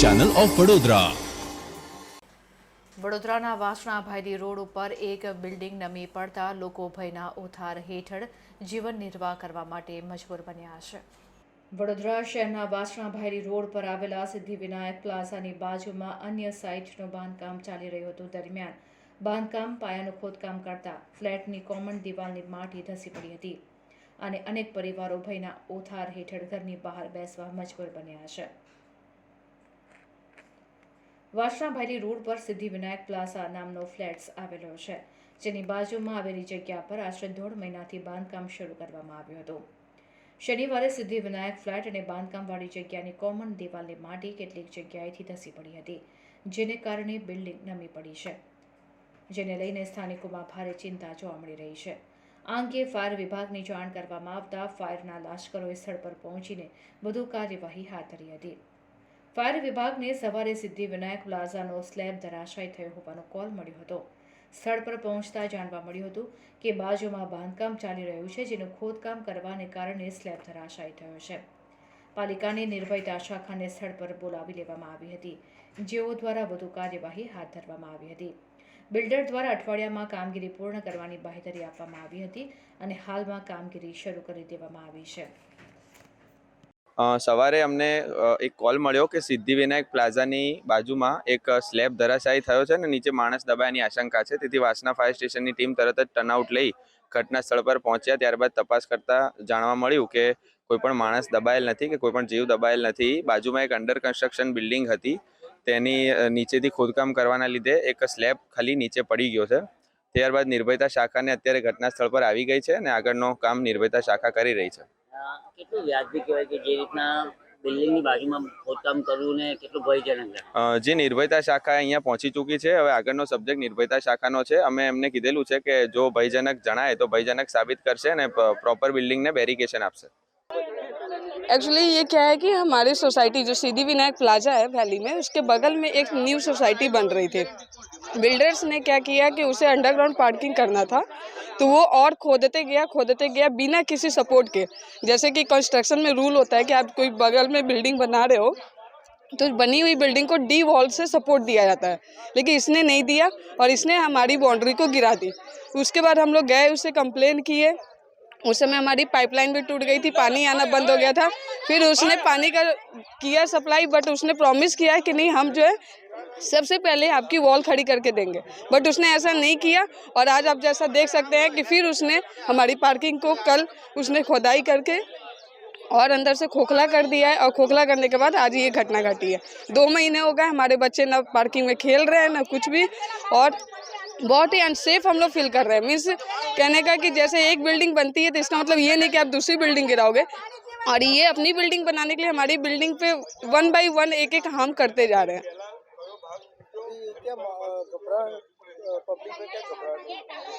Channel of Vadodara વડોદરાના વાસણાભાઈની road ઉપર એક બિલ્ડિંગ નમી પડતા લોકો ભયના ઉથાર હેઠળ જીવન નિર્વાહ કરવા માટે મજબૂર બન્યા છે. વડોદરા શહેરના વાસણાભાઈની રોડ પર આવેલા સિદ્ધિવિનાયક પ્લાઝાની બાજુમાં અન્ય સાઇટનું બાંધકામ ચાલી રહ્યું હતું દરમિયાન. બાંધકામ, પાયાનું ખોદકામ કરતા ફ્લેટની કોમન દિવાલની માટી ધસી પડી હતી. અને અનેક પરિવારો ભયના ઓથાર હેઠળ ઘરની બહાર બેસવા મજબૂર બન્યા છે. વાસણાભાઈની રોડ પર સિદ્ધિવિનાયક પ્લાઝા નામનો ફ્લેટ્સ આવેલો છે, જેની બાજુમાં આવેલી જગ્યા પર આશરે દોઢ મહિનાથી બાંધકામ શરૂ કરવામાં આવ્યું હતું. શનિવારે સિદ્ધિવિનાયક ફ્લેટ અને બાંધકામવાળી જગ્યાની કોમન દિવાલની માટી કેટલીક જગ્યાએથી ધસી પડી હતી, જેને કારણે બિલ્ડિંગ નમી પડી છે, જેને લઈને સ્થાનિકોમાં ભારે ચિંતા જોવા મળી રહી છે. આ અંગે ફાયર વિભાગની જાણ કરવામાં આવતા ફાયરના લાશ્કરોએ સ્થળ પર પહોંચીને વધુ કાર્યવાહી હાથ ધરી હતી. ફાયર વિભાગને સવારે સિદ્ધિવિનાયક પ્લાઝાનો સ્લેબ ધરાશાય થયો હોવાનો કોલ મળ્યો હતો. સ્થળ પર પહોંચતા જાણવા મળ્યું હતું કે બાજુમાં બાંધકામ ચાલી રહ્યું છે, જેનું ખોદકામ કરવાને કારણે સ્લેબ ધરાશાયી થયો છે. પાલિકાની નિર્ભયતા શાખાને સ્થળ પર બોલાવી લેવામાં આવી હતી. જેઓ દ્વારા વધુ કાર્યવાહી હાથ ધરવામાં આવી હતી. બિલ્ડર દ્વારા અઠવાડિયામાં કામગીરી પૂર્ણ કરવાની બાહેધરી આપવામાં આવી હતી અને હાલમાં કામગીરી શરૂ કરી દેવામાં આવી છે. સવારે અમને એક કોલ મળ્યો કે સિદ્ધિવિનાયક પ્લાઝાની બાજુમાં એક સ્લેબ ધરાશાયી થયો છે ને નીચે માણસ દબાયાની આશંકા છે. તેથી વાસના ફાયર સ્ટેશનની ટીમ તરત જ ટર્નઆઉટ લઈ ઘટના સ્થળ પર પહોંચ્યા. ત્યારબાદ તપાસ કરતા જાણવા મળ્યું કે કોઈ પણ માણસ દબાયેલ નથી, કે કોઈ પણ જીવ દબાયેલ નથી. બાજુમાં એક અંડર કન્સ્ટ્રક્શન બિલ્ડિંગ હતી. તેની નીચેથી ખોદકામ કરવાના લીધે એક સ્લેબ ખાલી નીચે પડી ગયો છે. ત્યારબાદ નિર્ભયતા શાખાને અત્યારે ઘટના સ્થળ પર આવી ગઈ છે અને આગળનો કામ નિર્ભયતા શાખા કરી રહી છે. કેટલું વ્યાજબી કહેવાય કે જે રીતના બિલ્ડિંગની બાજુમાં ખોદકામ કરવું ને કેટલું ભયજનક જે નિર્ભયતા શાખા અહીંયા પહોંચી ચૂકી છે હવે આગળનો સબ્જેક્ટ નિર્ભયતા શાખાનો છે. અમે એમને કીધેલું છે કે જો ભયજનક જણાય તો ભયજનક સાબિત કરશે અને પ્રોપર બિલ્ડિંગને બેરિકેશન આપશે. एक्चुअली ये क्या है कि हमारी सोसाइटी जो सीधी विनायक प्लाजा है वैली में, उसके बगल में एक न्यू सोसाइटी बन रही थी। बिल्डर्स ने क्या किया कि उसे अंडरग्राउंड पार्किंग करना था तो वो और खोदते गया खोदते गया बिना किसी सपोर्ट के। जैसे कि कंस्ट्रक्शन में रूल होता है कि आप कोई बगल में बिल्डिंग बना रहे हो तो बनी हुई बिल्डिंग को डी वॉल से सपोर्ट दिया जाता है। लेकिन इसने नहीं दिया और इसने हमारी बाउंड्री को गिरा दी। उसके बाद हम लोग गए, उसे कंप्लेन किए उस समय हमारी पाइपलाइन भी टूट गई थी, पानी आना बंद हो गया था। फिर उसने पानी का किया सप्लाई बट उसने प्रॉमिस किया कि नहीं, हम जो है, सबसे पहले आपकी वॉल खड़ी करके देंगे। बट उसने ऐसा नहीं किया, और आज आप जैसा देख सकते हैं कि फिर उसने हमारी पार्किंग को कल उसने खोदाई करके और अंदर से खोखला कर दिया है, और खोखला करने के बाद आज ये घटना घटी है। दो महीने हो गए, हमारे बच्चे ना पार्किंग में खेल रहे हैं, ना कुछ भी, और बहुत ही अनसेफ हम लोग फील कर रहे हैं। मीन्स कहने का कि जैसे एक बिल्डिंग बनती है तो इसका मतलब ये नहीं कि आप दूसरी बिल्डिंग गिराओगे। और ये अपनी बिल्डिंग बनाने के लिए हमारी बिल्डिंग पे वन बाई वन एक एक हम करते जा रहे हैं। घबरा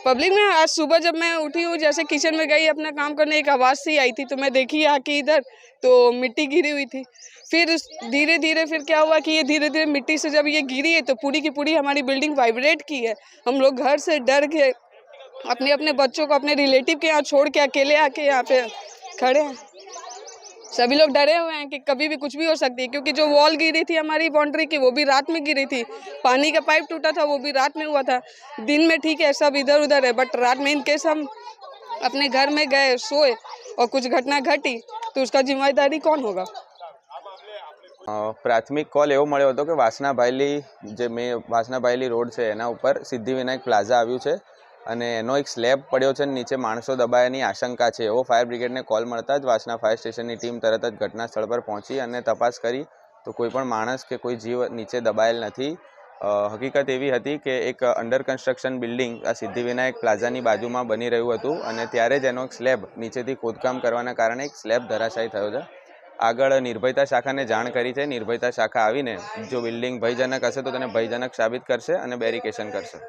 पब्लिक में आज सुबह जब मैं उठी हूँ, जैसे किचन में गई, अपना काम करने, एक आवाज़ सी आई थी तो मैं देखी आके इधर तो मिट्टी गिरी हुई थी। फिर धीरे धीरे फिर क्या हुआ कि ये धीरे धीरे मिट्टी से जब ये गिरी है तो पूरी की पूरी हमारी बिल्डिंग वाइब्रेट की है। हम लोग घर से डर के अपने अपने बच्चों को, अपने रिलेटिव के यहाँ छोड़ के अकेले आके यहाँ पे खड़े हैं। सभी लोग डरे हुए हैं कि कभी भी कुछ भी हो सकती है क्योंकि जो वॉल गिरी थी हमारी बाउंड्री की वो भी रात में गिरी थी पानी का पाइप टूटा था वो भी रात में हुआ था दिन में ठीक है सब इधर उधर है बट रात में इन केस हम अपने घर में गए सोए और कुछ घटना घटी तो उसका जिम्मेदारी कौन होगा અ, પ્રાથમિક કોલ એવો મળ્યો હતો કે વાસના ભાયલી જે મેં વાસના ભાયલી રોડ છે એના ઉપર સિદ્ધિવિનાયક પ્લાઝા આવ્યું છે અને એનો એક સ્લેબ પડ્યો છે નીચે માણસો દબાયાની આશંકા છે. એવો ફાયર બ્રિગેડને કોલ મળતા જ વાસના ફાયર સ્ટેશનની ટીમ તરત જ ઘટના સ્થળ પર પહોંચી અને તપાસ કરી. તો કોઈ પણ માણસ કે કોઈ જીવ નીચે દબાયેલ નથી. હકીકત એવી હતી કે એક અંડર કન્સ્ટ્રક્શન બિલ્ડિંગ આ સિદ્ધિવિનાયક પ્લાઝાની બાજુમાં બની રહ્યું હતું અને ત્યારે જ એનો એક સ્લેબ નીચેથી ખોદકામ કરવાના કારણે એક સ્લેબ ધરાશાયી થયો છે. આગળ નિર્ભયતા શાખાને જાણ કરી છે. નિર્ભયતા શાખા આવીને જો બિલ્ડિંગ ભયજનક હશે તો તેને ભયજનક સાબિત કરશે અને બેરિકેશન કરશે.